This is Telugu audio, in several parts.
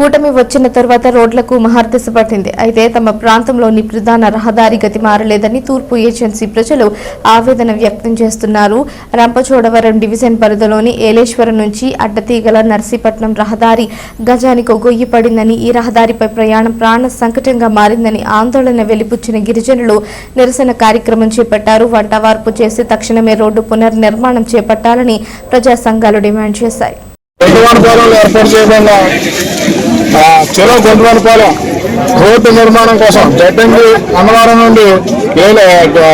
కూటమి వచ్చిన తర్వాత రోడ్లకు మహర్దశ పట్టింది అయితే తమ ప్రాంతంలోని ప్రధాన రహదారి గతి మారలేదని తూర్పు ఏజెన్సీ ప్రజలు ఆవేదన వ్యక్తం చేస్తున్నారు. రంపచోడవరం డివిజన్ పరిధిలోని ఏలేశ్వరం నుంచి అడ్డతీగల నర్సీపట్నం రహదారి గజానికి గొయ్యి పడిందని ఈ రహదారిపై ప్రయాణం ప్రాణ సంకటంగా మారిందని ఆందోళన వెలిపుచ్చిన గిరిజనులు నిరసన కార్యక్రమం చేపట్టారు. వంటవార్పు చేసి తక్షణమే రోడ్డు పునర్నిర్మాణం చేపట్టాలని ప్రజా సంఘాలు డిమాండ్ చేశాయి. గొంతువానిపాలెంలో ఏర్పాటు చేయబడిన చెరో రోడ్డు నిర్మాణం కోసం జడ్డంగి అన్నవరం నుండి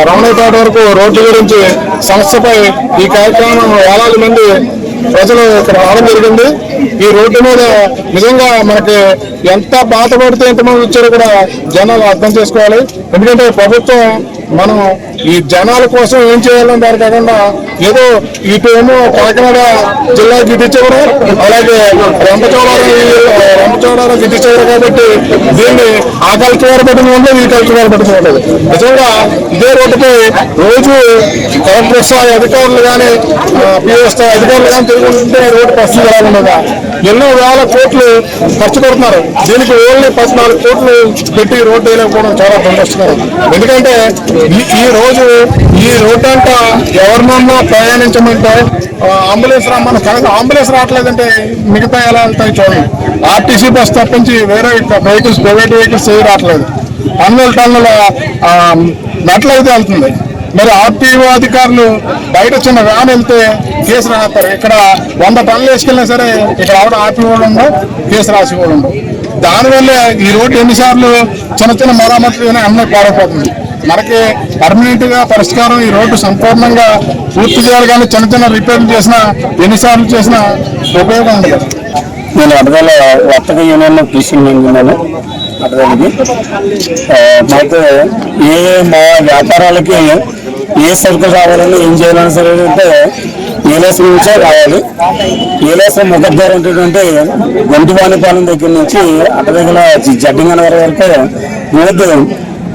రమణపేట వరకు రోడ్డు గురించి సంస్థపై ఈ కార్యక్రమం వేలాది మంది ప్రజలు ఇక్కడ రావడం జరిగింది. ఈ రోడ్డు మీద నిజంగా మనకి ఎంత బాధపడితే ఎంతమంది వచ్చారో కూడా జనాలు అర్థం చేసుకోవాలి. ఎందుకంటే ప్రభుత్వం మనం ఈ జనాల కోసం ఏం చేయాలని దాని కాకుండా ఏదో ఇటు ఏమో కాకినాడ జిల్లాకి ఇది ఇచ్చేవారు అలాగే రంపచోడవరం రంపచోడవరం ఇది ఇచ్చేవారు కాబట్టి దీన్ని ఆ కల్చర్ వారు పట్టిన ఉండదు ఈ కల్చర్ వారు పట్టిన ఉండదు. నిజంగా ఇదే రోడ్డుపై రోజు కలెక్టర్ స్థాయి అధికారులు కానీ పిఎస్ స్థాయి అధికారులు కానీ తిరుగుతుంటే రోడ్డు పరిస్థితి ఎలా ఉండదా? ఎన్నో వేల కోట్లు ఖర్చు పెడుతున్నారు. దీనికి ఓన్లీ పద్నాలుగు కోట్లు పెట్టి రోడ్డు వేయలేకపోవడం చాలా దురదృష్టకరం. ఎందుకంటే ఈ ఈ రోజు ఈ రోడ్డు అంట ఎవరినన్నా ప్రయాణించమంటే అంబులెన్స్ రమ్మని కనుక అంబులెన్స్ రావట్లేదంటే మిగతా ఎలా వెళ్తాయి చూడండి. ఆర్టీసీ బస్ తప్పించి వేరే వెహికల్స్ ప్రైవేట్ వెహికల్స్ ఏవి రావట్లేదు. టన్నుల టన్నుల ఆ, మెట్లయితే వెళ్తుంది. మరి ఆర్టీఓ అధికారులు బయట చిన్న వ్యాన్ వెళ్తే కేసు రాస్తారు. ఇక్కడ వంద టన్నులు వేసుకెళ్ళినా సరే ఇక్కడ ఆవిడ ఆపి ఉండవు కేసు రాసి కూడా ఉండవు దానివల్ల ఈ రోడ్డు ఎన్నిసార్లు చిన్న చిన్న మరామతులు అన్నీ పాడైపోతుంది మనకి పర్మనెంట్గా పరిష్కారం ఈ రోడ్డు సంపూర్ణంగా పూర్తి చేయాలి కానీ చిన్న చిన్న రిపేర్లు చేసినా ఎన్నిసార్లు చేసినా ఉపయోగం ఉండదు. నేను అడగాల వర్తక యూనియన్ టీచింగ్ ఉన్నాను అడగాలికి మాకు ఏ మా వ్యాపారాలకి ఏ సరుకులు రావాలని ఏం చేయాలని సరే అంటే ఏలేసం నుంచే రావాలి ఏలేసం ముఖద్వారం ఏంటంటే గొంతువానిపాలెం దగ్గర నుంచి అటదగల జడ్డింగనగర్ వరకు రోడ్డు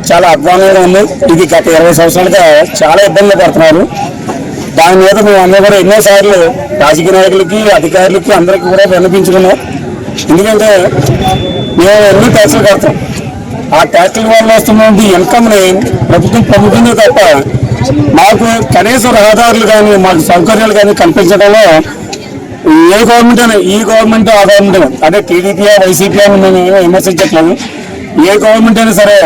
చాలా అధ్వానంగా ఉంది. ఇది గత ఇరవై సంవత్సరాలుగా చాలా ఇబ్బందులు పడుతున్నారు. దాని మీద మేము అందరూ కూడా ఎన్నోసార్లు రాజకీయ నాయకులకి అధికారులకి అందరికీ కూడా వినిపించుకున్నాం ఎందుకంటే మేము ఎన్ని ట్యాక్సులు కడతాం? ఆ ట్యాక్సుల వల్ల వస్తున్న ఇన్కమ్ని ప్రభుత్వం పొందుతుంది తప్ప మాకు కనీసం రహదారులు కానీ మాకు సౌకర్యాలు కానీ కల్పించడంలో ఏ గవర్నమెంట్ అయినా ఈ గవర్నమెంట్ ఆ గవర్నమెంట్ అయినా అదే టీడీపీ వైసీపీ అని మేము విమర్శించట్లేదు. ఏ గవర్నమెంట్ అయినా సరే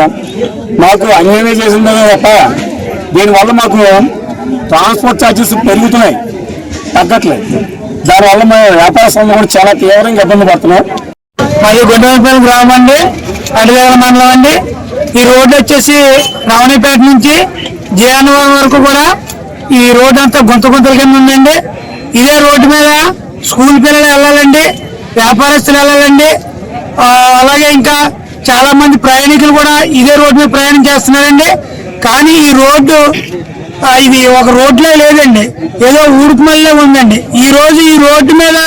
మాకు అన్యాయం చేసిందే తప్ప దీనివల్ల మాకు ట్రాన్స్పోర్ట్ ఛార్జెస్ పెరుగుతున్నాయి. తగ్గట్లేదు. దానివల్ల మేము వ్యాపార సంఘం కూడా చాలా తీవ్రంగా ఇబ్బంది పడుతున్నాం మాది గుండవపల్లి గ్రామం అండి అడివేల మండలం అండి. ఈ రోడ్డు వచ్చేసి రావణిపేట నుంచి జయానవరం వరకు కూడా ఈ రోడ్డు అంతా గుంత గుంతల కింద ఉందండి. ఇదే రోడ్డు మీద స్కూల్ పిల్లలు వెళ్ళాలండి వ్యాపారస్తులు వెళ్ళాలండి. అలాగే ఇంకా చాలా మంది ప్రయాణికులు కూడా ఇదే రోడ్డు మీద ప్రయాణం చేస్తున్నారండి. కానీ ఈ రోడ్డు ఇది ఒక రోడ్లే లేదండి. ఏదో ఊరుకు మళ్ళీ ఉందండి. ఈ రోజు ఈ రోడ్డు మీద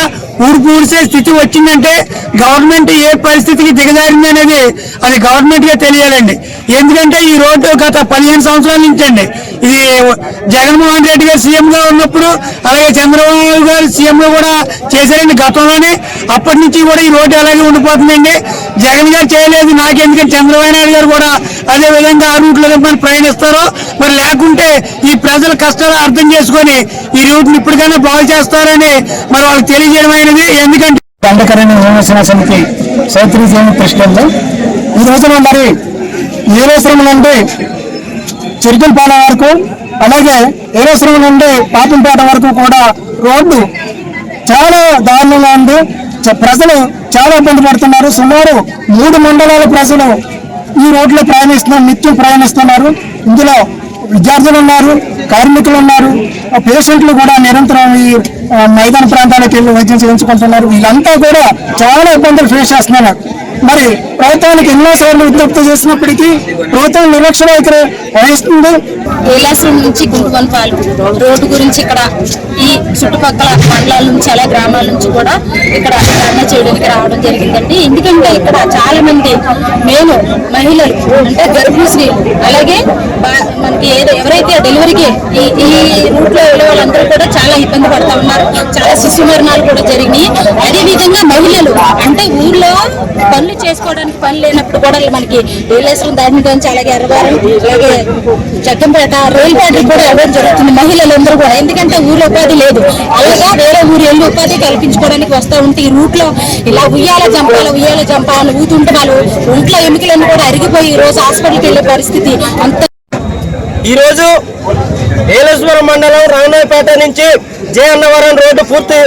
ఊరుకు స్థితి వచ్చిందంటే గవర్నమెంట్ ఏ పరిస్థితికి దిగజారింది అనేది అది గవర్నమెంట్గా తెలియాలండి. ఎందుకంటే ఈ రోడ్డు గత పదిహేను సంవత్సరాల నుంచి అండి ఇది జగన్మోహన్ రెడ్డి గారు సీఎం గా ఉన్నప్పుడు అలాగే చంద్రబాబు గారు సీఎం గా కూడా చేశారండి గతంలోనే. అప్పటి నుంచి కూడా ఈ రోడ్డు అలాగే ఉండిపోతుందండి. జగన్ గారు చేయలేదు నాకెందుకంటే చంద్రబాబు నాయుడు గారు కూడా అదే విధంగా ఆ రూట్లో మరి ప్రయాణిస్తారో మరి లేకుంటే ఈ ప్రజల కష్టాలు అర్థం చేసుకొని ఈ రూట్ని ఇప్పటికైనా బాగు చేస్తారని మరి వాళ్ళకి తెలియజేయడం అయినది ఎందుకంటే దండకరణ విమర్శన సమితి సైత్రి ప్రెసిడెంట్. ఈ రోజున మరి ఏరేశ్వరం నుండి చిరుకలపాలెం వరకు అలాగే ఏరేశ్వరం నుండి పాపంపేట వరకు కూడా రోడ్డు చాలా దారుణంగా ఉంది. ప్రజలు చాలా ఇబ్బంది పడుతున్నారు. సుమారు మూడు మండలాల ప్రజలు ఈ రోడ్లో ప్రయాణిస్తున్నారు నిత్యం ప్రయాణిస్తున్నారు. ఇందులో విద్యార్థులు ఉన్నారు కార్మికులు ఉన్నారు ఆ పేషెంట్లు కూడా నిరంతరం ఈ మైదాన ప్రాంతాలకు వెళ్ళి వైద్యం చేయించుకుంటున్నారు. వీళ్ళంతా కూడా చాలా ఇబ్బందులు ఫేస్ చేస్తున్నారు. మరి ప్రభుత్వానికి ఎన్నోసార్లు విజ్ఞప్తి చేసినప్పటికీ ప్రభుత్వం నిర్లక్ష్యం వైఖరి వహిస్తుంది. కైలాసం నుంచి గుంటుకొనపాలు రోడ్డు గురించి ఇక్కడ ఈ చుట్టుపక్కల మండలాల నుంచి అలా గ్రామాల నుంచి కూడా ఇక్కడ ధర్నా చేయడానికి రావడం జరిగిందండి. ఎందుకంటే ఇక్కడ చాలా మంది మేము మహిళలు అంటే గర్భిణీ స్త్రీలు అలాగే మన డెలివరీకి ఈ ఈ రూట్ వెళ్ళే వాళ్ళందరూ కూడా చాలా ఇబ్బంది పడతా ఉన్నారు. చాలా శిశు మరణాలు కూడా జరిగినాయి. అదేవిధంగా మహిళలు అంటే ఊర్లో పనులు చేసుకోవడానికి పని లేనప్పుడు కూడా మనకి ఏలేశ్వరం దాటించి అలాగే ఎర్రవారం అలాగే జగ్గంపేట రైల్పేటకి కూడా ఇవ్వడం జరుగుతుంది మహిళలందరూ కూడా. ఎందుకంటే ఊర్లో ఉపాధి లేదు. అలాగా వేరే ఊరు వెళ్ళి ఉపాధి కల్పించుకోవడానికి వస్తూ ఉంటే ఈ రూట్లో ఇలా ఉయ్యాల జంపాల ఉయ్యాల జంప ఊతుంటే వాళ్ళు ఒంట్లో ఎముకలన్నీ కూడా అరిగిపోయి ఈ రోజు హాస్పిటల్కి వెళ్ళే పరిస్థితి అంత ఈరోజు ఏలేశ్వరం మండలం రామనాయపేట నుంచి జయ అన్నవరం రోడ్డు పూర్తి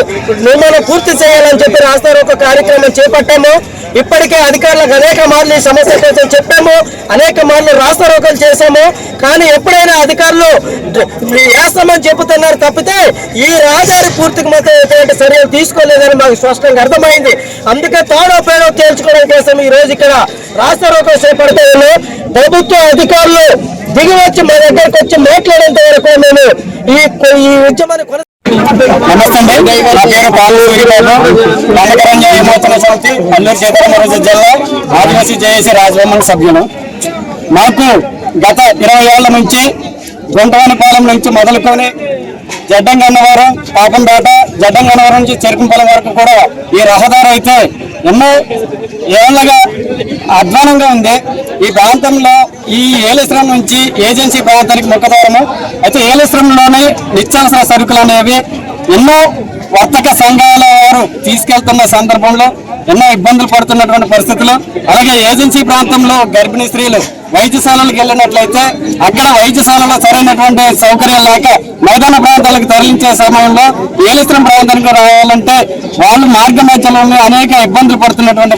నిర్మాణం పూర్తి చేయాలని చెప్పి రాస్తారు ఒక కార్యక్రమం చేపట్టాము. ఇప్పటికే అధికారులకు అనేక మార్లు ఈ సమస్య కోసం చెప్పాము అనేక మార్లు రాస్తారోకలు చేశాము కానీ ఎప్పుడైనా అధికారులు వేస్తామని చెబుతున్నారు తప్పితే ఈ రహదారి పూర్తికి మాత్రం ఎటువంటి చర్యలు తీసుకోలేదని మాకు స్పష్టంగా అర్థమైంది. అందుకే తాడో పేడో తేల్చుకోవడం కోసం ఈ రోజు ఇక్కడ రాస్తారోకలు చేపడితే ప్రభుత్వ అధికారులు దిగి వచ్చి మా దగ్గరకు వచ్చి మాట్లాడేంత వరకు మేము ఈ ఈ ఉద్యమాన్ని నమస్తే అండి నా పేరు పాలూరు వీరబాబు విమోచన సమితి అల్లూరు సీతారామరాజు జిల్లా ఆదివాసీ జేఏసీ రాజభవన్ సభ్యులు. మాకు గత ఇరవై ఏళ్ళ నుంచి గుంటవానిపాలెం నుంచి మొదలుకొని జడ్డంగన్నవరం పాపంపేట జడ్డంగన్నవరం నుంచి చెరుకుంపాలెం వరకు కూడా ఈ రహదారి అయితే ఎన్నో ఏళ్ళగా అధ్వానంగా ఉంది ఈ ప్రాంతంలో ఈ ఏలేశ్వరం నుంచి ఏజెన్సీ ప్రాంతానికి ముఖద్వారము అయితే ఏలేశ్వరంలోనే నిత్యావసర సరుకులు అనేవి ఎన్నో వర్తక సంఘాల వారు తీసుకెళ్తున్న సందర్భంలో ఎన్నో ఇబ్బందులు పడుతున్నటువంటి పరిస్థితులు. అలాగే ఏజెన్సీ ప్రాంతంలో గర్భిణీ స్త్రీలు వైద్యశాలలకు వెళ్ళినట్లయితే అక్కడ వైద్యశాలలో సరైనటువంటి సౌకర్యం లేక మైదాన ప్రాంతాలకు తరలించే సమయంలో ఏలిస్త్రం ప్రాంతానికి రావాలంటే వాళ్ళు మార్గ మధ్యలో అనేక ఇబ్బందులు పడుతున్నటువంటి